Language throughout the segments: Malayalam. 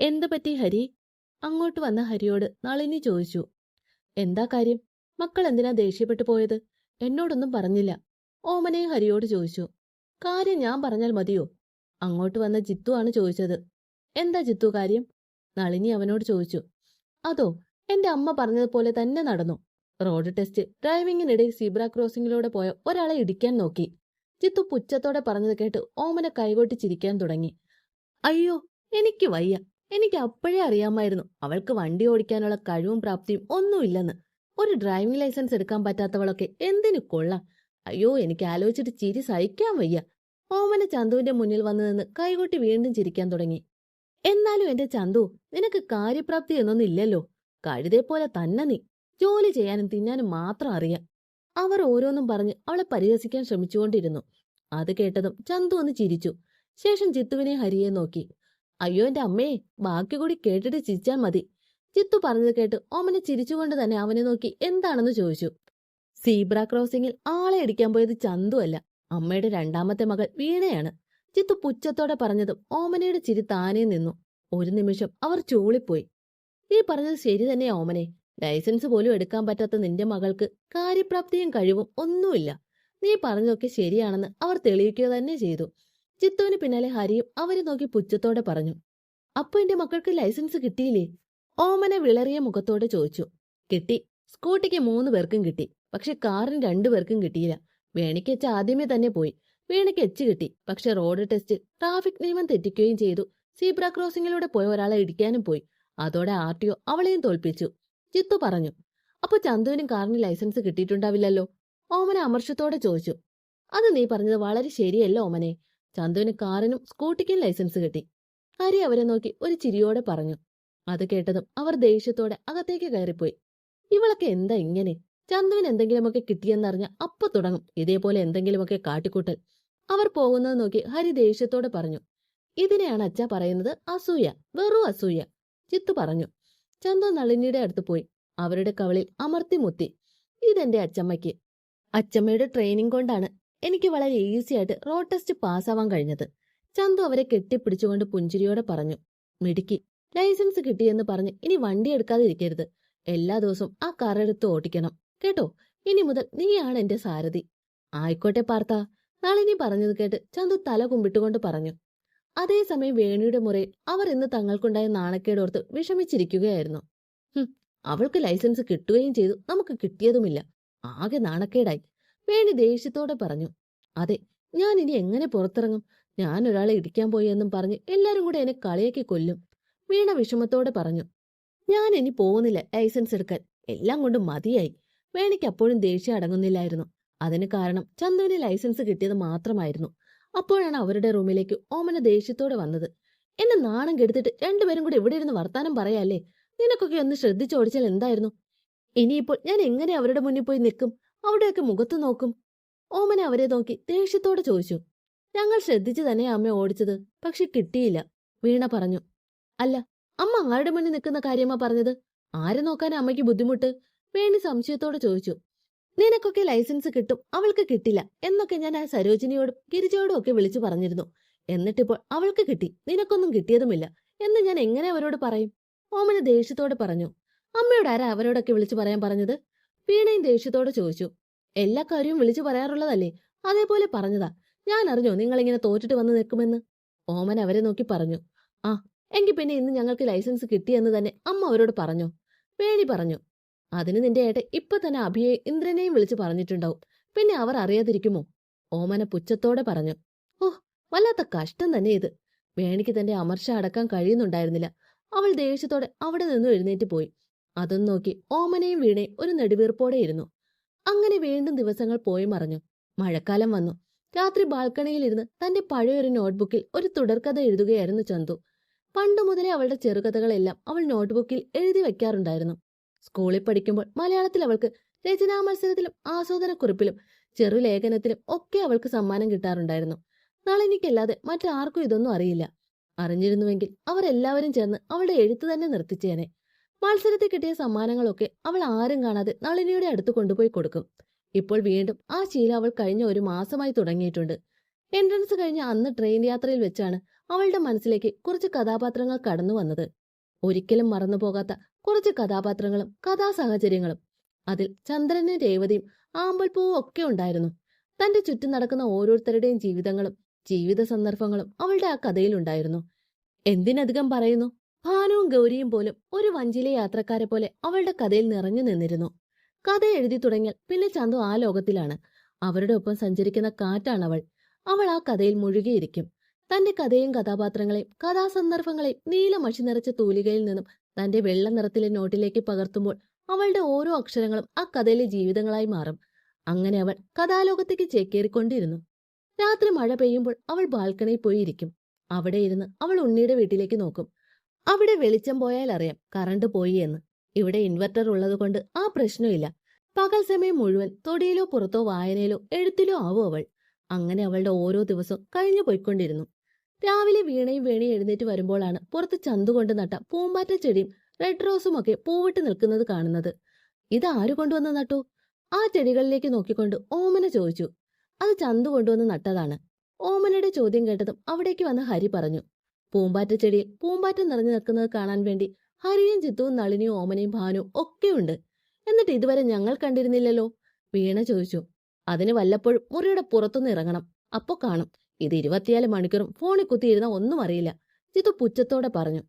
എന്ത് പറ്റി ഹരി? അങ്ങോട്ട് വന്ന ഹരിയോട് നളിനി ചോദിച്ചു. എന്താ കാര്യം? മക്കൾ എന്തിനാ ദേഷ്യപ്പെട്ടു പോയത്? എന്നോടൊന്നും പറഞ്ഞില്ല. ഓമനെ ഹരിയോട് ചോദിച്ചു. കാര്യം ഞാൻ പറഞ്ഞാൽ മതിയോ? അങ്ങോട്ട് വന്ന ജിത്തു ആണ് ചോദിച്ചത്. എന്താ ജിത്തു കാര്യം? നളിനി അവനോട് ചോദിച്ചു. അതോ എന്റെ അമ്മ പറഞ്ഞതുപോലെ തന്നെ നടന്നു. റോഡ് ടെസ്റ്റ് ഡ്രൈവിംഗിനിടെ സീബ്ര ക്രോസിംഗിലൂടെ പോയ ഒരാളെ ഇടിക്കാൻ നോക്കി. ജിത്തു പുച്ഛത്തോടെ പറഞ്ഞത് കേട്ട് ഓമന കൈകൊട്ടി ചിരിക്കാൻ തുടങ്ങി. അയ്യോ എനിക്ക് വയ്യ. എനിക്ക് അപ്പോഴേ അറിയാമായിരുന്നു. അവൾക്ക് വണ്ടി ഓടിക്കാനുള്ള കഴിവും പ്രാപ്തിയും ഒന്നുമില്ലെന്ന്. ഒരു ഡ്രൈവിംഗ് ലൈസൻസ് എടുക്കാൻ പറ്റാത്തവളൊക്കെ എന്തിനു കൊള്ളാം? അയ്യോ എനിക്ക് ആലോചിച്ചിട്ട് ചിരി സഹിക്കാൻ വയ്യ. ഓമന ചന്തുവിന്റെ മുന്നിൽ വന്നു നിന്ന് കൈകൊട്ടി വീണ്ടും ചിരിക്കാൻ തുടങ്ങി. എന്നാലും എന്റെ ചന്തു നിനക്ക് കാര്യപ്രാപ്തി എന്നൊന്നും ഇല്ലല്ലോ കഴുതേ പോലെ തന്നെ നീ. ജോലി ചെയ്യാനും തിന്നാനും മാത്രം അറിയാം. അവർ ഓരോന്നും പറഞ്ഞ് അവളെ പരിഹസിക്കാൻ ശ്രമിച്ചുകൊണ്ടിരുന്നു. അത് കേട്ടതും ചന്തു ഒന്ന് ചിരിച്ചു. ശേഷം ജിത്തുവിനെ ഹരിയെ നോക്കി. അയ്യോ എന്റെ അമ്മേ ബാക്കി കൂടി കേട്ടിട്ട് ചിരിച്ചാൽ മതി. ചിത്തു പറഞ്ഞത് കേട്ട് ഓമനെ ചിരിച്ചുകൊണ്ട് തന്നെ അവനെ നോക്കി എന്താണെന്ന് ചോദിച്ചു. സീബ്ര ക്രോസിംഗിൽ ആളെ ഇടിക്കാൻ പോയത് ചന്തു അല്ല. അമ്മയുടെ രണ്ടാമത്തെ മകൾ വീണയാണ്. ചിത്തു പുച്ഛത്തോടെ പറഞ്ഞതും ഓമനയുടെ ചിരി താനേ നിന്നു. ഒരു നിമിഷം അവർ ചൂളിപ്പോയി. നീ പറഞ്ഞത് ശരി തന്നെയാ ഓമനെ. ലൈസൻസ് പോലും എടുക്കാൻ പറ്റാത്ത നിന്റെ മകൾക്ക് കാര്യപ്രാപ്തിയും കഴിവും ഒന്നുമില്ല. നീ പറഞ്ഞതൊക്കെ ശരിയാണെന്ന് അവർ തെളിയിക്കുക തന്നെ ചെയ്തു. ചിത്തുവിന് പിന്നാലെ ഹരിയും അവരെ നോക്കി പുച്ഛത്തോടെ പറഞ്ഞു അപ്പൊ എന്റെ മക്കൾക്ക് ലൈസൻസ് കിട്ടിയില്ലേ? ഓമന വിളറിയ മുഖത്തോടെ ചോദിച്ചു കിട്ടി. സ്കൂട്ടിക്ക് മൂന്ന് പേർക്കും കിട്ടി പക്ഷെ കാറിന് രണ്ടു പേർക്കും കിട്ടിയില്ല. വേണിക്ക് എച്ച് ആദ്യമേ തന്നെ പോയി. വീണയ്ക്ക് എച്ച് കിട്ടി പക്ഷെ റോഡ് ടെസ്റ്റ് ട്രാഫിക് നിയമം തെറ്റിക്കുകയും ചെയ്തു. സീബ്ര ക്രോസിംഗിലൂടെ പോയ ഒരാളെ ഇടിക്കാനും പോയി. അതോടെ ആർ ടി ഒ അവളെയും തോൽപ്പിച്ചു. ചിത്തു പറഞ്ഞു അപ്പൊ ചന്തുവിനും കാറിന് ലൈസൻസ് കിട്ടിയിട്ടുണ്ടാവില്ലല്ലോ? ഓമന അമർഷത്തോടെ ചോദിച്ചു അത് നീ പറഞ്ഞത് വളരെ ശരിയല്ല ഓമനെ? ചന്തുവിന് കാറിനും സ്കൂട്ടിക്കും ലൈസൻസ് കിട്ടി. ഹരി അവരെ നോക്കി ഒരു ചിരിയോടെ പറഞ്ഞു. അത് കേട്ടതും അവർ ദേഷ്യത്തോടെ അകത്തേക്ക് കയറിപ്പോയി. ഇവളൊക്കെ എന്താ ഇങ്ങനെ? ചന്തുവിന് എന്തെങ്കിലുമൊക്കെ കിട്ടിയെന്നറിഞ്ഞ അപ്പൊ തുടങ്ങും. ഇതേപോലെ എന്തെങ്കിലുമൊക്കെ കാട്ടിക്കൂട്ടൽ. അവർ പോകുന്നത് നോക്കി ഹരി ദേഷ്യത്തോടെ പറഞ്ഞു. ഇതിനെയാണ് അച്ഛ പറയുന്നത് അസൂയ. വെറും അസൂയ. ചിത്തു പറഞ്ഞു. ചന്തു നളിനിയുടെ അടുത്ത് പോയി. അവരുടെ കവളിൽ അമർത്തി മുത്തി. ഇതെന്റെ അച്ചമ്മയ്ക്ക്. അച്ചമ്മയുടെ ട്രെയിനിങ് കൊണ്ടാണ് എനിക്ക് വളരെ ഈസി ആയിട്ട് റോഡ് ടെസ്റ്റ് പാസ്സാവാൻ കഴിഞ്ഞത്. ചന്തു അവരെ കെട്ടിപ്പിടിച്ചുകൊണ്ട് പുഞ്ചിരിയോടെ പറഞ്ഞു മിടുക്കി ലൈസൻസ് കിട്ടിയെന്ന് പറഞ്ഞ് ഇനി വണ്ടി എടുക്കാതിരിക്കരുത്. എല്ലാ ദിവസവും ആ കാർ എടുത്ത് ഓടിക്കണം. കേട്ടോ? ഇനി മുതൽ നീയാണ് എന്റെ സാരഥി. ആയിക്കോട്ടെ പാർത്ത. നളിനി പറഞ്ഞത് കേട്ട് ചന്തു തല കുമ്പിട്ടുകൊണ്ട് പറഞ്ഞു. അതേസമയം വേണിയുടെ മുറയിൽ അവർ ഇന്ന് തങ്ങൾക്കുണ്ടായ നാണക്കേടോർത്ത് വിഷമിച്ചിരിക്കുകയായിരുന്നു. അവൾക്ക് ലൈസൻസ് കിട്ടുകയും ചെയ്തു. നമുക്ക് കിട്ടിയതുമില്ല. ആകെ നാണക്കേടായി. വേണി ദേഷ്യത്തോടെ പറഞ്ഞു അതെ ഞാൻ ഇനി എങ്ങനെ പുറത്തിറങ്ങും? ഞാൻ ഒരാളെ ഇടിക്കാൻ പോയി എന്നും പറഞ്ഞ് എല്ലാരും കൂടെ എന്നെ കളിയാക്കി കൊല്ലും. വീണ വിഷമത്തോടെ പറഞ്ഞു ഞാൻ ഇനി പോകുന്നില്ല ലൈസൻസ് എടുക്കാൻ. എല്ലാം കൊണ്ടും മതിയായി. വേണിക്ക് അപ്പോഴും ദേഷ്യം അടങ്ങുന്നില്ലായിരുന്നു. അതിന് കാരണം ചന്തുവിന് ലൈസൻസ് കിട്ടിയത് മാത്രമായിരുന്നു. അപ്പോഴാണ് അവരുടെ റൂമിലേക്ക് ഓമന ദേഷ്യത്തോടെ വന്നത്. എന്നെ നാണം കെടുത്തിട്ട് രണ്ടുപേരും കൂടെ ഇവിടെ ഇരുന്ന് വർത്താനം പറയാല്ലേ? നിനക്കൊക്കെ ഒന്ന് ശ്രദ്ധിച്ചോടിച്ചാൽ എന്തായിരുന്നു? ഇനിയിപ്പോൾ ഞാൻ എങ്ങനെ അവരുടെ മുന്നിൽ പോയി നിൽക്കും? അവിടെയൊക്കെ മുഖത്ത് നോക്കും. ഓമന അവരെ നോക്കി ദേഷ്യത്തോടെ ചോദിച്ചു. ഞങ്ങൾ ശ്രദ്ധിച്ചു തന്നെ അമ്മ ഓടിച്ചത് പക്ഷെ കിട്ടിയില്ല വീണ പറഞ്ഞു. അല്ല അമ്മ ആരുടെ മുന്നിൽ നിൽക്കുന്ന കാര്യമാ പറഞ്ഞത്? ആരെ നോക്കാൻ അമ്മയ്ക്ക് ബുദ്ധിമുട്ട്? വേണി സംശയത്തോടെ ചോദിച്ചു. നിനക്കൊക്കെ ലൈസൻസ് കിട്ടും അവൾക്ക് കിട്ടില്ല എന്നൊക്കെ ഞാൻ ആ സരോജിനിയോടും ഗിരിജയോടും ഒക്കെ വിളിച്ചു പറഞ്ഞിരുന്നു. എന്നിട്ടിപ്പോൾ അവൾക്ക് കിട്ടി നിനക്കൊന്നും കിട്ടിയതുമില്ല എന്ന് ഞാൻ എങ്ങനെ അവരോട് പറയും? ഓമന ദേഷ്യത്തോടെ പറഞ്ഞു. അമ്മയോട് ആരാ അവരോടൊക്കെ വിളിച്ചു പറയാൻ പറഞ്ഞത്? വീണയും ദേഷ്യത്തോടെ ചോദിച്ചു എല്ലാ കാര്യവും വിളിച്ചു പറയാറുള്ളതല്ലേ? അതേപോലെ പറഞ്ഞതാ. ഞാൻ അറിഞ്ഞോ നിങ്ങളിങ്ങനെ തോറ്റിട്ട് വന്ന് നിൽക്കുമെന്ന്? ഓമൻ അവരെ നോക്കി പറഞ്ഞു ആ എങ്കിൽ പിന്നെ ഇന്ന് ഞങ്ങൾക്ക് ലൈസൻസ് കിട്ടിയെന്ന് തന്നെ അമ്മ അവരോട് പറഞ്ഞു? വേണി പറഞ്ഞു അതിന് നിന്റെ ഏട്ടൻ ഇപ്പൊ തന്നെ അഭിയെ ഇന്ദ്രനെയും വിളിച്ചു പറഞ്ഞിട്ടുണ്ടാവും. പിന്നെ അവർ അറിയാതിരിക്കുമോ? ഓമന പുച്ഛത്തോടെ പറഞ്ഞു ഓ വല്ലാത്ത കഷ്ടം തന്നെ ഇത്. വേണിക്ക് തന്റെ അമർഷ അടക്കാൻ കഴിയുന്നുണ്ടായിരുന്നില്ല. അവൾ ദേഷ്യത്തോടെ അവിടെ നിന്നും എഴുന്നേറ്റ് പോയി. അതും നോക്കി ഓമനയും വീണേ ഒരു നെടുവീർപ്പോടെ ഇരുന്നു. അങ്ങനെ വീണ്ടും ദിവസങ്ങൾ പോയി മറഞ്ഞു. മഴക്കാലം വന്നു. രാത്രി ബാൽക്കണിയിലിരുന്ന് തന്റെ പഴയൊരു നോട്ട്ബുക്കിൽ ഒരു തുടർക്കഥ എഴുതുകയായിരുന്നു ചന്തു. പണ്ടു മുതലേ അവളുടെ ചെറുകഥകളെല്ലാം അവൾ നോട്ട്ബുക്കിൽ എഴുതി വെക്കാറുണ്ടായിരുന്നു. സ്കൂളിൽ പഠിക്കുമ്പോൾ മലയാളത്തിൽ അവൾക്ക് രചനാ മത്സരത്തിലും ആസ്വാദനക്കുറിപ്പിലും ചെറുലേഖനത്തിലും ഒക്കെ അവൾക്ക് സമ്മാനം കിട്ടാറുണ്ടായിരുന്നു. നളിനിക്കല്ലാതെ മറ്റാർക്കും ഇതൊന്നും അറിയില്ല. അറിഞ്ഞിരുന്നുവെങ്കിൽ അവരെല്ലാവരും ചേർന്ന് അവളുടെ എഴുത്ത് തന്നെ നിർത്തിച്ചേനെ. മത്സരത്തിൽ കിട്ടിയ സമ്മാനങ്ങളൊക്കെ അവൾ ആരും കാണാതെ നളിനിയുടെ അടുത്ത് കൊണ്ടുപോയി കൊടുക്കും. ഇപ്പോൾ വീണ്ടും ആ ശീലം അവൾ കഴിഞ്ഞ ഒരു മാസമായി തുടങ്ങിയിട്ടുണ്ട്. എൻട്രൻസ് കഴിഞ്ഞ അന്ന് ട്രെയിൻ യാത്രയിൽ വെച്ചാണ് അവളുടെ മനസ്സിലേക്ക് കുറച്ച് കഥാപാത്രങ്ങൾ കടന്നു വന്നത്. ഒരിക്കലും മറന്നുപോകാത്ത കുറച്ച് കഥാപാത്രങ്ങളും കഥാസാഹചര്യങ്ങളും. അതിൽ ചന്ദ്രനും രേവതിയും ആമ്പൽപ്പൂവും ഒക്കെ ഉണ്ടായിരുന്നു. തന്റെ ചുറ്റും നടക്കുന്ന ഓരോരുത്തരുടെയും ജീവിതങ്ങളും ജീവിത സന്ദർഭങ്ങളും അവളുടെ ആ കഥയിലുണ്ടായിരുന്നു. എന്തിനധികം പറയുന്നു? ഭാനുവും ഗൗരിയും പോലും ഒരു വഞ്ചിയിലെ യാത്രക്കാരെ പോലെ അവളുടെ കഥയിൽ നിറഞ്ഞു നിന്നിരുന്നു. കഥ എഴുതി തുടങ്ങിയാൽ പിന്നെ ചന്തു ആ ലോകത്തിലാണ്. അവരുടെ ഒപ്പം സഞ്ചരിക്കുന്ന കാറ്റാണ് അവൾ. അവൾ ആ കഥയിൽ മുഴുകിയിരിക്കും. തന്റെ കഥയും കഥാപാത്രങ്ങളെയും കഥാസന്ദർഭങ്ങളെയും നീലമഷി നിറച്ച തൂലികയിൽ നിന്നും തന്റെ വെള്ള നിറത്തിലെ നോട്ടിലേക്ക് പകർത്തുമ്പോൾ അവളുടെ ഓരോ അക്ഷരങ്ങളും ആ കഥയിലെ ജീവിതങ്ങളായി മാറും. അങ്ങനെ അവൾ കഥാലോകത്തേക്ക് ചേക്കേറിക്കൊണ്ടിരുന്നു. രാത്രി മഴ പെയ്യുമ്പോൾ അവൾ ബാൽക്കണിയിൽ പോയിരിക്കും. അവിടെ ഇരുന്ന് അവൾ ഉണ്ണിയുടെ വീട്ടിലേക്ക് നോക്കും. അവിടെ വെളിച്ചം പോയാൽ അറിയാം കറണ്ട് പോയി എന്ന്. ഇവിടെ ഇൻവെർട്ടർ ഉള്ളതുകൊണ്ട് ആ പ്രശ്നമില്ല പകൽ സമയം മുഴുവൻ തൊടിയിലോ പുറത്തോ വായനയിലോ എഴുത്തിലോ ആവും അവൾ. അങ്ങനെ അവളുടെ ഓരോ ദിവസവും കഴിഞ്ഞു പോയിക്കൊണ്ടിരുന്നു. രാവിലെ വീണയും വേണി എഴുന്നേറ്റ് വരുമ്പോഴാണ് പുറത്ത് ചന്തു കൊണ്ട് നട്ട പൂമ്പാറ്റ ചെടിയും റെഡ് റോസും ഒക്കെ പൂവിട്ട് നിൽക്കുന്നത് കാണുന്നത്. ഇത് ആര് കൊണ്ടുവന്ന് നട്ടു? ആ ചെടികളിലേക്ക് നോക്കിക്കൊണ്ട് ഓമന ചോദിച്ചു. അത് ചന്തു കൊണ്ടുവന്ന് നട്ടതാണ്. ഓമനയുടെ ചോദ്യം കേട്ടതും അവിടേക്ക് വന്ന് ഹരി പറഞ്ഞു. പൂമ്പാറ്റ ചെടിയിൽ പൂമ്പാറ്റ നിറഞ്ഞു നിൽക്കുന്നത് കാണാൻ വേണ്ടി ഹരിയും ചിത്തുവും നളിനിയും ഓമനയും ഭാനുവും ഒക്കെയുണ്ട്. എന്നിട്ട് ഇതുവരെ ഞങ്ങൾ കണ്ടിരുന്നില്ലല്ലോ? വീണ ചോദിച്ചു. അതിന് വല്ലപ്പോഴും മുറിയുടെ പുറത്തുനിന്ന് ഇറങ്ങണം. അപ്പോ കാണും. ഇത് ഇരുപത്തിയാൽ മണിക്കൂറും ഫോണിൽ കുത്തിയിരുന്ന ഒന്നും അറിയില്ല. ചിത്തു പുച്ഛത്തോടെ പറഞ്ഞു.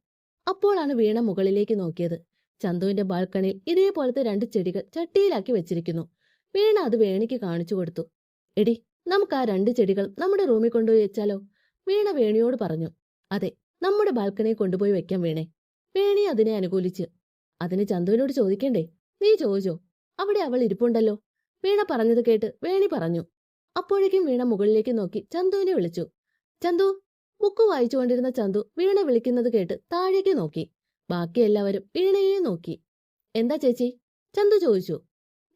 അപ്പോഴാണ് വീണ മുകളിലേക്ക് നോക്കിയത്. ചന്തുവിന്റെ ബാൽക്കണിയിൽ ഇതേപോലത്തെ രണ്ട് ചെടികൾ ചട്ടിയിലാക്കി വെച്ചിരിക്കുന്നു. വീണ അത് വേണിക്ക് കാണിച്ചു കൊടുത്തു. എടി നമുക്ക് ആ രണ്ട് ചെടികൾ നമ്മുടെ റൂമിൽ കൊണ്ടുപോയി വെച്ചാലോ? വീണ വേണിയോട് പറഞ്ഞു. അതെ നമ്മുടെ ബാൽക്കണിയിൽ കൊണ്ടുപോയി വെക്കാൻ വേണേ. വേണി അതിനെ അനുകൂലിച്ച്. അതിന് ചന്തുവിനോട് ചോദിക്കണ്ടേ? നീ ചോദിച്ചോ? അവിടെ അവൾ ഇരിപ്പുണ്ടല്ലോ. വീണ പറഞ്ഞത് കേട്ട് വേണി പറഞ്ഞു. അപ്പോഴേക്കും വീണ മുകളിലേക്ക് നോക്കി ചന്തുവിനെ വിളിച്ചു. ചന്തു ബുക്ക് വായിച്ചുകൊണ്ടിരുന്ന ചന്തു വീണ വിളിക്കുന്നത് കേട്ട് താഴേക്ക് നോക്കി. ബാക്കി എല്ലാവരും വീണയെ നോക്കി. എന്താ ചേച്ചി? ചന്തു ചോദിച്ചു.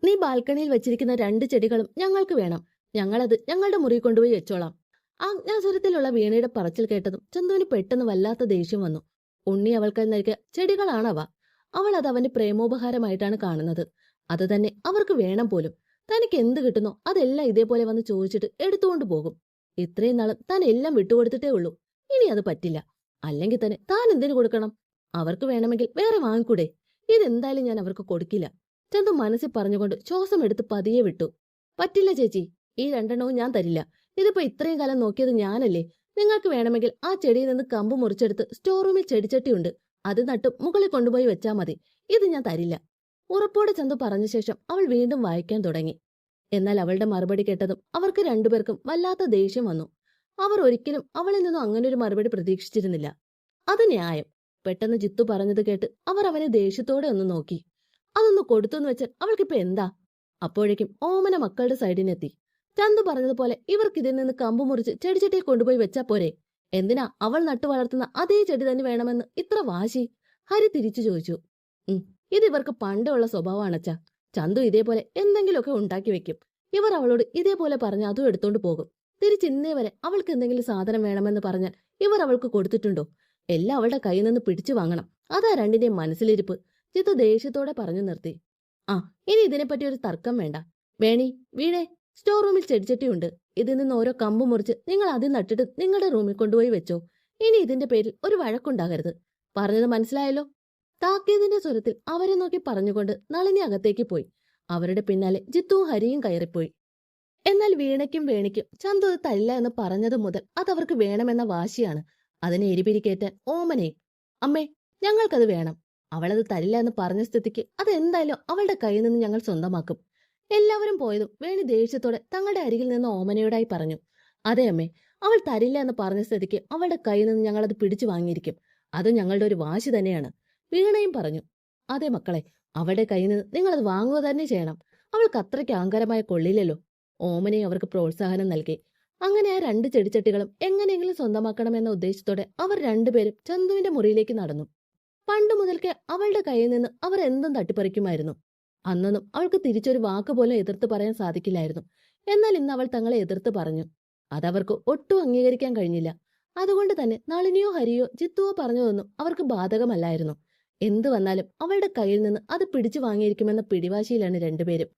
നീ ബാൽക്കണിയിൽ വെച്ചിരിക്കുന്ന രണ്ട് ചെടികളും ഞങ്ങൾക്ക് വേണം. ഞങ്ങളത് ഞങ്ങളുടെ മുറി കൊണ്ടുപോയി വെച്ചോളാം. ആജ്ഞാസുരത്തിലുള്ള വീണയുടെ പറച്ചിൽ കേട്ടതും ചന്തുവിന് പെട്ടെന്ന് വല്ലാത്ത ദേഷ്യം വന്നു. ഉണ്ണി അവൾക്ക് നൽകിയ ചെടികളാണവ. അവൾ അത് അവന്റെ പ്രേമോപഹാരമായിട്ടാണ് കാണുന്നത്. അത് തന്നെ അവർക്ക് വേണം പോലും. തനിക്ക് എന്ത് കിട്ടുന്നോ അതെല്ലാം ഇതേപോലെ വന്ന് ചോദിച്ചിട്ട് എടുത്തുകൊണ്ട് പോകും. ഇത്രയും നാളും താൻ എല്ലാം വിട്ടുകൊടുത്തിട്ടേ ഉള്ളൂ. ഇനി അത് പറ്റില്ല. അല്ലെങ്കിൽ തന്നെ താൻ എന്തിനു കൊടുക്കണം? അവർക്ക് വേണമെങ്കിൽ വേറെ വാങ്ങിക്കൂടെ? ഇതെന്തായാലും ഞാൻ അവർക്ക് കൊടുക്കില്ല. ചന്തു മനസ്സിൽ പറഞ്ഞുകൊണ്ട് ശ്വാസം എടുത്ത് പതിയെ വിട്ടു. പറ്റില്ല ചേച്ചി. ഈ രണ്ടെണ്ണവും ഞാൻ തരില്ല. ഇതിപ്പോ ഇത്രയും കാലം നോക്കിയത് ഞാനല്ലേ? നിങ്ങൾക്ക് വേണമെങ്കിൽ ആ ചെടിയിൽ നിന്ന് കമ്പ് മുറിച്ചെടുത്ത് സ്റ്റോർ റൂമിൽ ചെടിച്ചട്ടിയുണ്ട് അത് നട്ട് മുകളിൽ കൊണ്ടുപോയി വെച്ചാൽ മതി. ഇത് ഞാൻ തരില്ല. ഉറപ്പോടെ ചന്തു പറഞ്ഞ ശേഷം അവൾ വീണ്ടും വായിക്കാൻ തുടങ്ങി. എന്നാൽ അവളുടെ മറുപടി കേട്ടതും അവർക്ക് രണ്ടുപേർക്കും വല്ലാത്ത ദേഷ്യം വന്നു. അവർ ഒരിക്കലും അവളിൽ നിന്നും അങ്ങനെ ഒരു മറുപടി പ്രതീക്ഷിച്ചിരുന്നില്ല. അത് ന്യായം. പെട്ടെന്ന് ജിത്തു പറഞ്ഞത് കേട്ട് അവർ അവനെ ദേഷ്യത്തോടെ ഒന്ന് നോക്കി. അതൊന്ന് കൊടുത്തെന്ന് വെച്ചാൽ അവൾക്കിപ്പോ എന്താ? അപ്പോഴേക്കും ഓമന മക്കളുടെ സൈഡിനെത്തി ചന്തു പറഞ്ഞതുപോലെ ഇവർക്ക് ഇതിൽ നിന്ന് കമ്പ് മുറിച്ച് ചെടിച്ചട്ടിയിൽ കൊണ്ടുപോയി വെച്ചാ പോരെ. എന്തിനാ അവൾ നട്ടു വളർത്തുന്ന അതേ ചെടി തന്നെ വേണമെന്ന് ഇത്ര വാശി? ഹരി തിരിച്ചു ചോദിച്ചു. ഇത് ഇവർക്ക് പണ്ടേ ഉള്ള സ്വഭാവമാണച്ചാ. ചന്തു ഇതേപോലെ എന്തെങ്കിലുമൊക്കെ ഉണ്ടാക്കി വെക്കും. ഇവർ അവളോട് ഇതേപോലെ പറഞ്ഞ് അതും എടുത്തോണ്ട് പോകും. തിരിച്ചിന്നേ വരെ അവൾക്ക് എന്തെങ്കിലും സാധനം വേണമെന്ന് പറഞ്ഞാൽ ഇവർ അവൾക്ക് കൊടുത്തിട്ടുണ്ടോ? എല്ലാം അവളുടെ കയ്യിൽ നിന്ന് പിടിച്ചു വാങ്ങണം. അതാ രണ്ടിന്റെയും മനസ്സിലിരിപ്പ്. ചിത്തു ദേഷ്യത്തോടെ പറഞ്ഞു നിർത്തി. ആ ഇനി ഇതിനെപ്പറ്റി ഒരു തർക്കം വേണ്ട. വേണി വീണേ. സ്റ്റോർ റൂമിൽ ചെടിച്ചട്ടിയുണ്ട്. ഇതിൽ നിന്ന് ഓരോ കമ്പ് മുറിച്ച് നിങ്ങൾ ആദ്യം നട്ടിട്ട് നിങ്ങളുടെ റൂമിൽ കൊണ്ടുപോയി വെച്ചോ. ഇനി ഇതിന്റെ പേരിൽ ഒരു വഴക്കുണ്ടാകരുത്. പറഞ്ഞത് മനസ്സിലായല്ലോ? താക്കീതിന്റെ സ്വരത്തിൽ അവരെ നോക്കി പറഞ്ഞുകൊണ്ട് നളിനി അകത്തേക്ക് പോയി. അവരുടെ പിന്നാലെ ജിത്തുവും ഹരിയും കയറിപ്പോയി. എന്നാൽ വീണയ്ക്കും വേണിക്കും ചന്തു അത് എന്ന് പറഞ്ഞത് മുതൽ അതവർക്ക് വേണമെന്ന വാശിയാണ്. അതിനെ എരിപിരിക്കേറ്റാൻ ഓമനെ അമ്മേ ഞങ്ങൾക്കത് വേണം. അവളത് തരില്ല എന്ന് പറഞ്ഞ സ്ഥിതിക്ക് അതെന്തായാലും അവളുടെ കയ്യിൽ നിന്ന് ഞങ്ങൾ സ്വന്തമാക്കും. എല്ലാവരും പോയതും വേണി ദേഷ്യത്തോടെ തങ്ങളുടെ അരികിൽ നിന്ന് ഓമനയോടായി പറഞ്ഞു അതെ അമ്മേ അവൾ തരില്ല എന്ന് പറഞ്ഞ സ്ഥിതിക്ക് അവളുടെ കയ്യിൽ നിന്ന് ഞങ്ങൾ അത് പിടിച്ചു വാങ്ങിയിരിക്കും. അത് ഞങ്ങളുടെ ഒരു വാശി തന്നെയാണ്. വീണയും പറഞ്ഞു അതെ മക്കളെ അവളുടെ കയ്യിൽ നിന്ന് നിങ്ങളത് വാങ്ങുക തന്നെ ചെയ്യണം. അവൾക്ക് അത്രയ്ക്ക് അഹങ്കാരമായ കൊള്ളില്ലല്ലോ. ഓമനെ അവർക്ക് പ്രോത്സാഹനം നൽകി. അങ്ങനെ ആ രണ്ട് ചെടിച്ചട്ടികളും എങ്ങനെയെങ്കിലും സ്വന്തമാക്കണമെന്ന ഉദ്ദേശത്തോടെ അവർ രണ്ടുപേരും ചന്തുവിന്റെ മുറിയിലേക്ക് നടന്നു. പണ്ട് മുതൽക്കേ അവളുടെ കയ്യിൽ നിന്ന് അവർ എന്തും തട്ടിപ്പറിക്കുമായിരുന്നു. അന്നൊന്നും അവൾക്ക് തിരിച്ചൊരു വാക്ക് പോലും എതിർത്ത് പറയാൻ സാധിക്കില്ലായിരുന്നു. എന്നാൽ ഇന്ന് അവൾ തങ്ങളെ എതിർത്ത് പറഞ്ഞു. അതവർക്ക് ഒട്ടും അംഗീകരിക്കാൻ കഴിഞ്ഞില്ല. അതുകൊണ്ട് തന്നെ നളിനിയോ ഹരിയോ ജിത്തുവോ പറഞ്ഞതൊന്നും അവർക്ക് ബാധകമല്ലായിരുന്നു. എന്തു വന്നാലും അവളുടെ കയ്യിൽ നിന്ന് അത് പിടിച്ചു വാങ്ങിയിരിക്കുമെന്ന പിടിവാശിയിലാണ് രണ്ടുപേരും.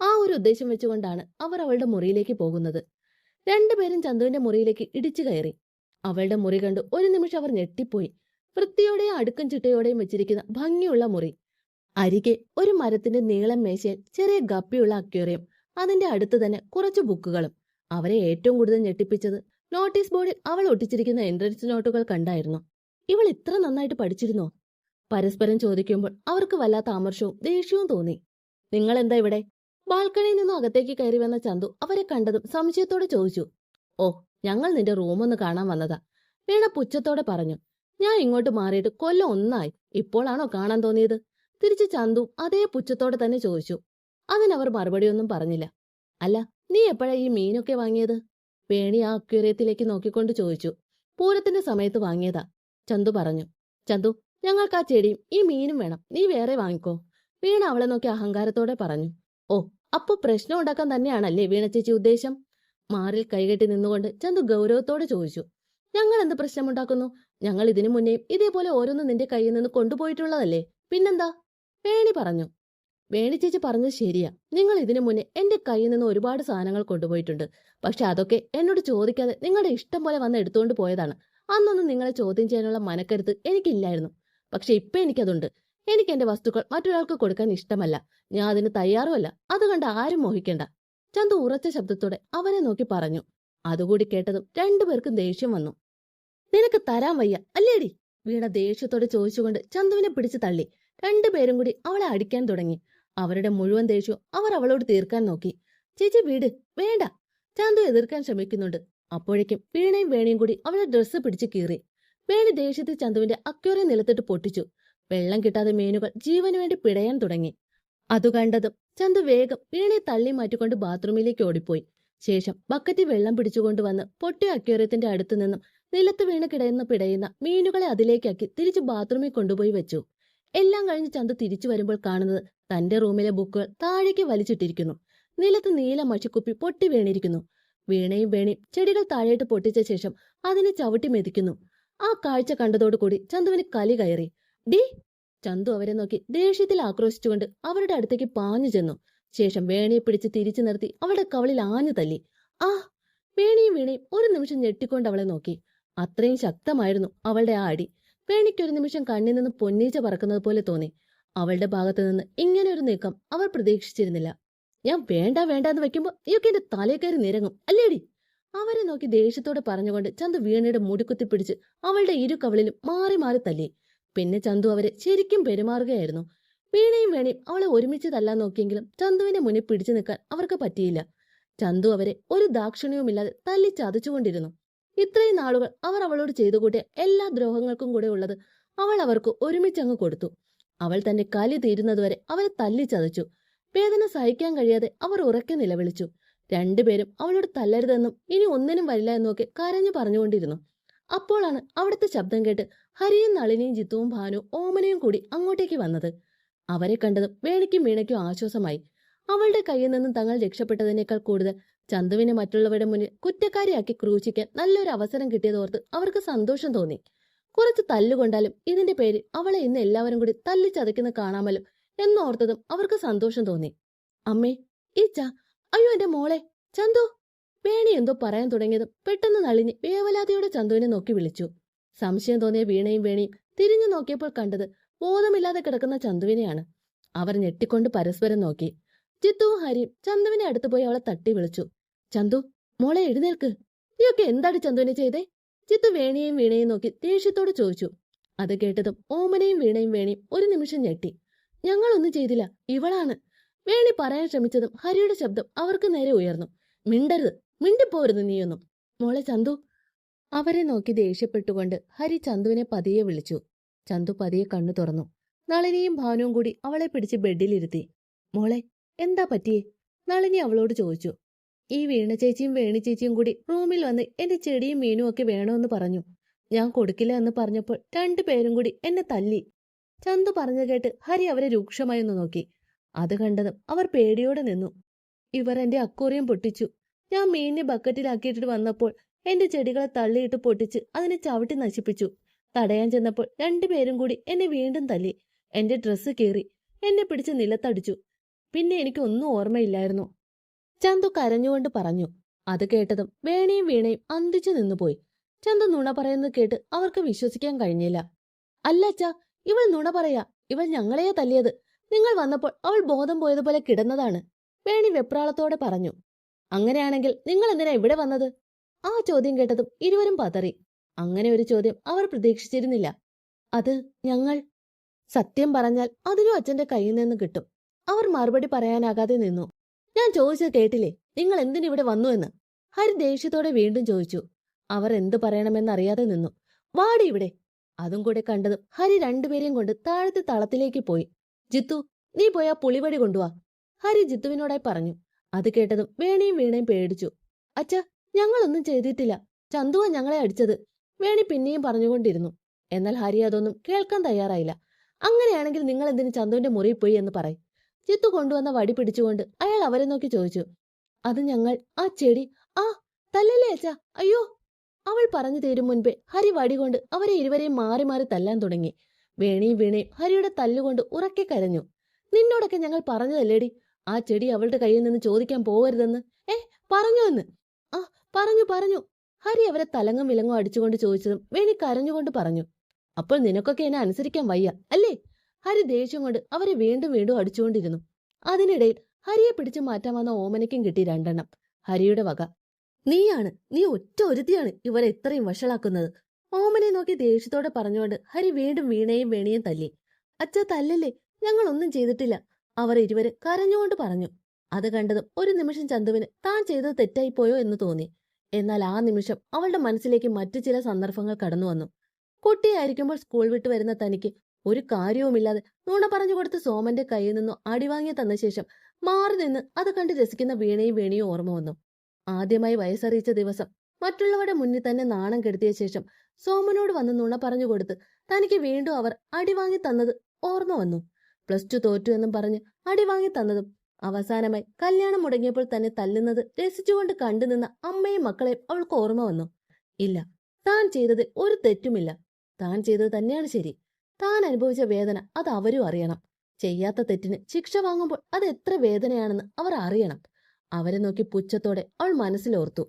ആ ഒരു ഉദ്ദേശം വെച്ചുകൊണ്ടാണ് അവർ അവളുടെ മുറിയിലേക്ക് പോകുന്നത്. രണ്ടുപേരും ചന്തുവിന്റെ മുറിയിലേക്ക് ഇടിച്ചു കയറി. അവളുടെ മുറി കണ്ട് ഒരു നിമിഷം അവർ ഞെട്ടിപ്പോയി. വൃത്തിയോടെയും അടുക്കും ചിട്ടയോടെയും വെച്ചിരിക്കുന്ന ഭംഗിയുള്ള മുറി. അരികെ ഒരു മരത്തിന്റെ നീളം മേശയിൽ ചെറിയ ഗപ്പിയുള്ള അക്വേറിയം അതിന്റെ അടുത്ത് തന്നെ കുറച്ച് ബുക്കുകളും. അവരെ ഏറ്റവും കൂടുതൽ ഞെട്ടിപ്പിച്ചത് നോട്ടീസ് ബോർഡിൽ അവൾ ഒട്ടിച്ചിരിക്കുന്ന എൻട്രൻസ് നോട്ടുകൾ കണ്ടായിരുന്നു. ഇവൾ ഇത്ര നന്നായിട്ട് പഠിച്ചിരുന്നോ? പരസ്പരം ചോദിക്കുമ്പോൾ അവർക്ക് വല്ലാത്ത ആമർഷവും ദേഷ്യവും തോന്നി. നിങ്ങൾ എന്താ ഇവിടെ? ബാൽക്കണിയിൽ നിന്നും അകത്തേക്ക് കയറി വന്ന ചന്തു അവരെ കണ്ടതും സംശയത്തോടെ ചോദിച്ചു. ഓ ഞങ്ങൾ നിന്റെ റൂമൊന്ന് കാണാൻ വന്നതാ. വീണ പുച്ഛത്തോടെ പറഞ്ഞു. ഞാൻ ഇങ്ങോട്ട് മാറിയിട്ട് കൊല്ലം ഒന്നായി. ഇപ്പോഴാണോ കാണാൻ തോന്നിയത്? തിരിച്ച് ചന്തു അതേ പുച്ഛത്തോടെ തന്നെ ചോദിച്ചു. അതിനവർ മറുപടിയൊന്നും പറഞ്ഞില്ല. അല്ല നീ എപ്പോഴാ ഈ മീനൊക്കെ വാങ്ങിയത്? വേണി ആ അക്വേറിയത്തിലേക്ക് നോക്കിക്കൊണ്ട് ചോദിച്ചു. പൂരത്തിന്റെ സമയത്ത് വാങ്ങിയതാ ചന്തു പറഞ്ഞു. ചന്തു ഞങ്ങൾക്ക് ആ ചെടിയും ഈ മീനും വേണം. നീ വേറെ വാങ്ങിക്കോ. വീണ അവളെ നോക്കി അഹങ്കാരത്തോടെ പറഞ്ഞു. ഓ അപ്പൊ പ്രശ്നം ഉണ്ടാക്കാൻ തന്നെയാണല്ലേ വീണ ചേച്ചി ഉദ്ദേശം? മാറിൽ കൈകെട്ടി നിന്നുകൊണ്ട് ചന്തു ഗൗരവത്തോടെ ചോദിച്ചു. ഞങ്ങൾ എന്ത് പ്രശ്നമുണ്ടാക്കുന്നു ഞങ്ങൾ ഇതിനു മുന്നേ ഇതേപോലെ ഓരോന്നും നിന്റെ കയ്യിൽ നിന്ന് കൊണ്ടുപോയിട്ടുള്ളതല്ലേ? പിന്നെന്താ? വേണി പറഞ്ഞു. വേണി ചേച്ചി പറഞ്ഞത് ശരിയാ. നിങ്ങൾ ഇതിനു മുന്നേ എന്റെ കയ്യിൽ നിന്ന് ഒരുപാട് സാധനങ്ങൾ കൊണ്ടുപോയിട്ടുണ്ട്. പക്ഷെ അതൊക്കെ എന്നോട് ചോദിക്കാതെ നിങ്ങളുടെ ഇഷ്ടം പോലെ വന്ന് എടുത്തുകൊണ്ട് പോയതാണ്. അന്നൊന്നും നിങ്ങളെ ചോദ്യം ചെയ്യാനുള്ള മനക്കരുത്ത് എനിക്കില്ലായിരുന്നു. പക്ഷെ ഇപ്പൊ എനിക്കതുണ്ട്. എനിക്ക് എന്റെ വസ്തുക്കൾ മറ്റൊരാൾക്ക് കൊടുക്കാൻ ഇഷ്ടമല്ല. ഞാൻ അതിന് തയ്യാറുമല്ല. അത് കണ്ട് ആരും മോഹിക്കണ്ട. ചന്തു ഉറച്ച ശബ്ദത്തോടെ അവനെ നോക്കി പറഞ്ഞു. അതുകൂടി കേട്ടതും രണ്ടുപേർക്കും ദേഷ്യം വന്നു. നിനക്ക് തരാൻ വയ്യ. അല്ലേടി? വീണ ദേഷ്യത്തോടെ ചോദിച്ചുകൊണ്ട് ചന്തുവിനെ പിടിച്ചു തള്ളി. രണ്ടുപേരും കൂടി അവളെ അടിക്കാൻ തുടങ്ങി. അവരുടെ മുഴുവൻ ദേഷ്യവും അവർ അവളോട് തീർക്കാൻ നോക്കി. ചേച്ചി വീട് വേണ്ട. ചാന്തു എതിർക്കാൻ ശ്രമിക്കുന്നുണ്ട്. അപ്പോഴേക്കും വീണയും വേണയും കൂടി അവളുടെ ഡ്രസ്സ് പിടിച്ച് കീറി. വേണി ദേഷ്യത്തിൽ ചന്തുവിന്റെ അക്യൂറെ നിലത്തിട്ട് പൊട്ടിച്ചു. വെള്ളം കിട്ടാതെ മീനുകൾ ജീവന് വേണ്ടി പിടയാൻ തുടങ്ങി. അതു കണ്ടതും ചന്തു വേഗം വീണയെ തള്ളി മാറ്റിക്കൊണ്ട് ബാത്റൂമിലേക്ക് ഓടിപ്പോയി. ശേഷം ബക്കറ്റിൽ വെള്ളം പിടിച്ചുകൊണ്ട് വന്ന് പൊട്ടിയ അക്യൂറത്തിന്റെ അടുത്തു നിന്നും നിലത്ത് വീണ് കിടയുന്ന പിടയുന്ന മീനുകളെ അതിലേക്കാക്കി തിരിച്ച് ബാത്റൂമിൽ കൊണ്ടുപോയി വെച്ചു. എല്ലാം കഴിഞ്ഞ് ചന്ത തിരിച്ചു വരുമ്പോൾ കാണുന്നത് തന്റെ റൂമിലെ ബുക്കുകൾ താഴേക്ക് വലിച്ചിട്ടിരിക്കുന്നു. നിലത്ത് നീല മഷിക്കുപ്പി പൊട്ടി വീണിരിക്കുന്നു. വീണയും വേണയും ചെടികൾ താഴേട്ട് പൊട്ടിച്ച ശേഷം അതിനെ ചവിട്ടി മെതിക്കുന്നു. ആ കാഴ്ച കണ്ടതോടുകൂടി ചന്തുവിന് കലി കയറി. ഡി! ചന്തു അവരെ നോക്കി ദേഷ്യത്തിൽ ആക്രോശിച്ചുകൊണ്ട് അവരുടെ അടുത്തേക്ക് പാഞ്ഞു ചെന്നു. ശേഷം വേണിയെ പിടിച്ച് തിരിച്ചു നിർത്തി അവളുടെ കവളിൽ ആഞ്ഞു തല്ലി. ആ! വേണിയും വീണയും ഒരു നിമിഷം ഞെട്ടിക്കൊണ്ട് അവളെ നോക്കി. അത്രയും ശക്തമായിരുന്നു അവളുടെ ആ അടി. വേണിക്ക് ഒരു നിമിഷം കണ്ണിൽ നിന്ന് പൊന്നീച്ച പറക്കുന്നത് പോലെ തോന്നി. അവളുടെ ഭാഗത്തു നിന്ന് ഇങ്ങനെ ഒരു നീക്കം അവർ പ്രതീക്ഷിച്ചിരുന്നില്ല. ഞാൻ വേണ്ട വേണ്ട എന്ന് വെക്കുമ്പോ നീയൊക്കെ എന്റെ തലയിൽ കയറി നിരങ്ങും. അല്ലേടി? അവരെ നോക്കി ദേഷ്യത്തോടെ പറഞ്ഞുകൊണ്ട് ചന്തു വീണയുടെ മുടിക്കുത്തി പിടിച്ച് അവളുടെ ഇരു കവളിലും മാറി മാറി തല്ലി. പിന്നെ ചന്തു അവരെ ശരിക്കും പെരുമാറുകയായിരുന്നു. വീണയും വേണയും അവളെ ഒരുമിച്ച് തല്ലാൻ നോക്കിയെങ്കിലും ചന്തുവിന്റെ മുന്നിൽ പിടിച്ചു നിൽക്കാൻ അവർക്ക് പറ്റിയില്ല. ചന്തു അവരെ ഒരു ദാക്ഷിണ്യവുമില്ലാതെ തല്ലി ചതച്ചുകൊണ്ടിരുന്നു. ഇത്രയും നാളുകൾ അവർ അവളോട് ചെയ്തു കൂട്ടിയ എല്ലാ ദ്രോഹങ്ങൾക്കും കൂടെ ഉള്ളത് അവൾ അവർക്ക് ഒരുമിച്ചങ്ങ് കൊടുത്തു. അവൾ തന്റെ കലി തീരുന്നതുവരെ അവരെ തല്ലി ചതച്ചു. വേദന സഹിക്കാൻ കഴിയാതെ അവർ ഉറക്കെ നിലവിളിച്ചു. രണ്ടുപേരും അവളോട് തല്ലരുതെന്നും ഇനി ഒന്നിനും വരില്ല എന്നൊക്കെ കരഞ്ഞു പറഞ്ഞുകൊണ്ടിരുന്നു. അപ്പോഴാണ് അവിടുത്തെ ശബ്ദം കേട്ട് ഹരിയും നളിനിയും ജിത്തുവും ഭാനു ഓമനയും കൂടി അങ്ങോട്ടേക്ക് വന്നത്. അവരെ കണ്ടതും വേണിക്കും വീണയ്ക്കും ആശ്വാസമായി. അവളുടെ കയ്യിൽ നിന്നും തങ്ങൾ രക്ഷപ്പെട്ടതിനേക്കാൾ കൂടുതൽ ചന്തുവിനെ മറ്റുള്ളവരുടെ മുന്നിൽ കുറ്റക്കാരിയാക്കി ക്രൂശിക്കാൻ നല്ലൊരു അവസരം കിട്ടിയതോർത്ത് അവർക്ക് സന്തോഷം തോന്നി. കുറച്ച് തല്ലുകൊണ്ടാലും ഇതിന്റെ പേരിൽ അവളെ ഇന്ന് എല്ലാവരും കൂടി തല്ലി ചതയ്ക്കുന്ന കാണാമല്ലോ എന്നോർത്തതും അവർക്ക് സന്തോഷം തോന്നി. അമ്മേ ഈ ച അയ്യോ എന്റെ മോളെ ചന്തു! വേണി എന്തോ പറയാൻ തുടങ്ങിയതും പെട്ടെന്ന് നളിഞ്ഞ് വേവലാതിയോടെ ചന്തുവിനെ നോക്കി വിളിച്ചു. സംശയം തോന്നിയ വീണയും വേണിയും തിരിഞ്ഞു നോക്കിയപ്പോൾ കണ്ടത് ബോധമില്ലാതെ കിടക്കുന്ന ചന്തുവിനെയാണ്. അവർ ഞെട്ടിക്കൊണ്ട് പരസ്പരം നോക്കി. ജിത്തുവും ഹരിയും ചന്തുവിനെ അടുത്ത് പോയി അവളെ തട്ടി വിളിച്ചു. ചന്തു മോളെ എഴുന്നേൽക്ക്. നീയൊക്കെ എന്താണ് ചന്തുവിനെ ചെയ്തേ? ചിത്തു വേണിയെയും വീണയും നോക്കി ദേഷ്യത്തോട് ചോദിച്ചു. അത് കേട്ടതും ഓമനയും വീണയും വേണിയും ഒരു നിമിഷം ഞെട്ടി. ഞങ്ങളൊന്നും ചെയ്തില്ല ഇവളാണ്. വേണി പറയാൻ ശ്രമിച്ചതും ഹരിയുടെ ശബ്ദം അവർക്ക് നേരെ ഉയർന്നു. മിണ്ടരുത് മിണ്ടിപ്പോരുത് നീയൊന്നും. മോളെ ചന്തു. അവരെ നോക്കി ദേഷ്യപ്പെട്ടുകൊണ്ട് ഹരി ചന്തുവിനെ പതിയെ വിളിച്ചു. ചന്തു പതിയെ കണ്ണു തുറന്നു. നളിനിയും ഭാനുവും കൂടി അവളെ പിടിച്ച് ബെഡിലിരുത്തി. മോളെ എന്താ പറ്റിയേ? നളിനി അവളോട് ചോദിച്ചു. ഈ വീണ ചേച്ചിയും വേണി ചേച്ചിയും കൂടി റൂമിൽ വന്ന് എന്റെ ചെടിയും മീനും ഒക്കെ വേണമെന്ന് പറഞ്ഞു. ഞാൻ കൊടുക്കില്ല എന്ന് പറഞ്ഞപ്പോൾ രണ്ടു പേരും കൂടി എന്നെ തല്ലി. ചന്തു പറഞ്ഞു കേട്ട് ഹരി അവരെ രൂക്ഷമായി ഒന്ന് നോക്കി. അത് കണ്ടതും അവർ പേടിയോടെ നിന്നു. ഇവർ എന്റെ അക്കൂറിയം പൊട്ടിച്ചു. ഞാൻ മീനിനെ ബക്കറ്റിലാക്കിയിട്ട് വന്നപ്പോൾ എന്റെ ചെടികളെ തള്ളിയിട്ട് പൊട്ടിച്ച് അതിനെ ചവിട്ടി നശിപ്പിച്ചു. തടയാൻ ചെന്നപ്പോൾ രണ്ടു പേരും കൂടി എന്നെ വീണ്ടും തല്ലി. എന്റെ ഡ്രസ്സ് കീറി എന്നെ പിടിച്ച് നിലത്തടിച്ചു. പിന്നെ എനിക്കൊന്നും ഓർമ്മയില്ലായിരുന്നു. ചന്തു കരഞ്ഞുകൊണ്ട് പറഞ്ഞു. അത് കേട്ടതും വേണയും വീണയും അന്തിച്ചു നിന്നുപോയി. ചന്തു നുണ പറയുന്നത് കേട്ട് അവർക്ക് വിശ്വസിക്കാൻ കഴിഞ്ഞില്ല. അല്ല അച്ഛാ ഇവൾ നുണ പറയാ. ഇവൾ ഞങ്ങളെയാ തല്ലിയത്. നിങ്ങൾ വന്നപ്പോൾ അവൾ ബോധം പോയതുപോലെ കിടന്നതാണ്. വേണി വെപ്രാളത്തോടെ പറഞ്ഞു. അങ്ങനെയാണെങ്കിൽ നിങ്ങൾ എന്തിനാ ഇവിടെ വന്നത്? ആ ചോദ്യം കേട്ടതും ഇരുവരും പതറി. അങ്ങനെ ഒരു ചോദ്യം അവർ പ്രതീക്ഷിച്ചിരുന്നില്ല. അത് ഞങ്ങൾ? സത്യം പറഞ്ഞാൽ അതിലും അച്ഛന്റെ കയ്യിൽ നിന്ന് കിട്ടും. അവർ മറുപടി പറയാനാകാതെ നിന്നു. ഞാൻ ചോദിച്ചത് കേട്ടില്ലേ? നിങ്ങൾ എന്തിനിവിടെ വന്നു എന്ന്? ഹരി ദേഷ്യത്തോടെ വീണ്ടും ചോദിച്ചു. അവർ എന്തു പറയണമെന്നറിയാതെ നിന്നു. വാടി ഇവിടെ. അതും കൂടെ കണ്ടതും ഹരി രണ്ടുപേരെയും കൊണ്ട് താഴത്തെ തളത്തിലേക്ക് പോയി. ജിത്തു നീ പോയാ പുളിവടി കൊണ്ടുവാ. ഹരി ജിത്തുവിനോടായി പറഞ്ഞു. അത് കേട്ടതും വേണിയും വീണയും പേടിച്ചു. അച്ഛ ഞങ്ങളൊന്നും ചെയ്തിട്ടില്ല. ചന്തുവാ ഞങ്ങളെ അടിച്ചത്. വേണി പിന്നെയും പറഞ്ഞുകൊണ്ടിരുന്നു. എന്നാൽ ഹരി അതൊന്നും കേൾക്കാൻ തയ്യാറായില്ല. അങ്ങനെയാണെങ്കിൽ നിങ്ങൾ എന്തിന് ചന്തുവിന്റെ മുറിയിൽ പോയി എന്ന് പറയും ജിത്തു കൊണ്ടുവന്ന വടി പിടിച്ചുകൊണ്ട് അയാൾ അവരെ നോക്കി ചോദിച്ചു അത് ഞങ്ങൾ ആ ചെടി ആ തല്ലല്ലേ അച്ഛ അയ്യോ. അവൾ പറഞ്ഞു തീരും മുൻപേ ഹരി വടി കൊണ്ട് അവരെ ഇരുവരെയും മാറി മാറി തല്ലാൻ തുടങ്ങി. വേണിയും വീണയും ഹരിയുടെ തല്ലുകൊണ്ട് ഉറക്കെ കരഞ്ഞു. നിന്നോടൊക്കെ ഞങ്ങൾ പറഞ്ഞതല്ലേടി? ആ ചെടി അവളുടെ കയ്യിൽ നിന്ന് ചോദിക്കാൻ പോകരുതെന്ന് ഏ പറഞ്ഞു എന്ന്. ആ പറഞ്ഞു പറഞ്ഞു. ഹരി അവരെ തലങ്ങും വിലങ്ങും അടിച്ചുകൊണ്ട് ചോദിച്ചതും വേണി കരഞ്ഞുകൊണ്ട് പറഞ്ഞു അപ്പോൾ നിനക്കൊക്കെ എന്നെ അനുസരിക്കാൻ വയ്യ അല്ലേ? ഹരി ദേഷ്യം കൊണ്ട് അവരെ വീണ്ടും വീണ്ടും അടിച്ചുകൊണ്ടിരുന്നു. അതിനിടയിൽ ഹരിയെ പിടിച്ചു മാറ്റാൻ വന്ന ഓമനയ്ക്കും കിട്ടി രണ്ടെണ്ണം. ഹരിയുടെ വക. നീയാണ് നീ ഒറ്റ ഒരുത്തിയാണ് ഇവരെ ഇത്രയും വഷളാക്കുന്നത്. ഓമനെ നോക്കി ദേഷ്യത്തോടെ പറഞ്ഞുകൊണ്ട് ഹരി വീണ്ടും വീണയും വേണിയും തല്ലി. അച്ഛ തല്ലല്ലേ? ഞങ്ങൾ ഒന്നും ചെയ്തിട്ടില്ല. അവർ ഇരുവരെ കരഞ്ഞുകൊണ്ട് പറഞ്ഞു. അത് കണ്ടതും ഒരു നിമിഷം ചന്തുവിന് താൻ ചെയ്തത് തെറ്റായിപ്പോയോ എന്ന് തോന്നി. എന്നാൽ ആ നിമിഷം അവളുടെ മനസ്സിലേക്ക് മറ്റു ചില സന്ദർഭങ്ങൾ കടന്നു വന്നു കുട്ടിയായിരിക്കുമ്പോൾ സ്കൂൾ വിട്ടു വരുന്ന തനിക്ക് ഒരു കാര്യവുമില്ലാതെ നുണ പറഞ്ഞു കൊടുത്ത് സോമന്റെ കയ്യിൽ നിന്നും അടിവാങ്ങി തന്ന ശേഷം മാറി നിന്ന് അത് കണ്ട് രസിക്കുന്ന വീണയും വേണിയും ഓർമ്മ വന്നു. ആദ്യമായി വയസ്സറിയിച്ച ദിവസം മറ്റുള്ളവരുടെ മുന്നിൽ തന്നെ നാണം കെടുത്തിയ ശേഷം സോമനോട് വന്ന് നുണ പറഞ്ഞു കൊടുത്ത് തനിക്ക് വീണ്ടും അവർ അടിവാങ്ങി തന്നത് ഓർമ്മ വന്നു. പ്ലസ് ടു തോറ്റു എന്നും പറഞ്ഞ് അടിവാങ്ങി തന്നതും അവസാനമായി കല്യാണം മുടങ്ങിയപ്പോൾ തന്നെ തല്ലുന്നത് രസിച്ചുകൊണ്ട് കണ്ടു നിന്ന അമ്മയും മക്കളെയും അവൾക്ക് ഓർമ്മ വന്നു. ഇല്ല താൻ ചെയ്തതിൽ ഒരു തെറ്റുമില്ല. താൻ ചെയ്തത് തന്നെയാണ് ശരി. താൻ അനുഭവിച്ച വേദന അത് അവരും അറിയണം. ചെയ്യാത്ത തെറ്റിന് ശിക്ഷ വാങ്ങുമ്പോൾ അത് എത്ര വേദനയാണെന്ന് അവർ അറിയണം. അവരെ നോക്കി പുച്ഛത്തോടെ അവൾ മനസ്സിലോർത്തു.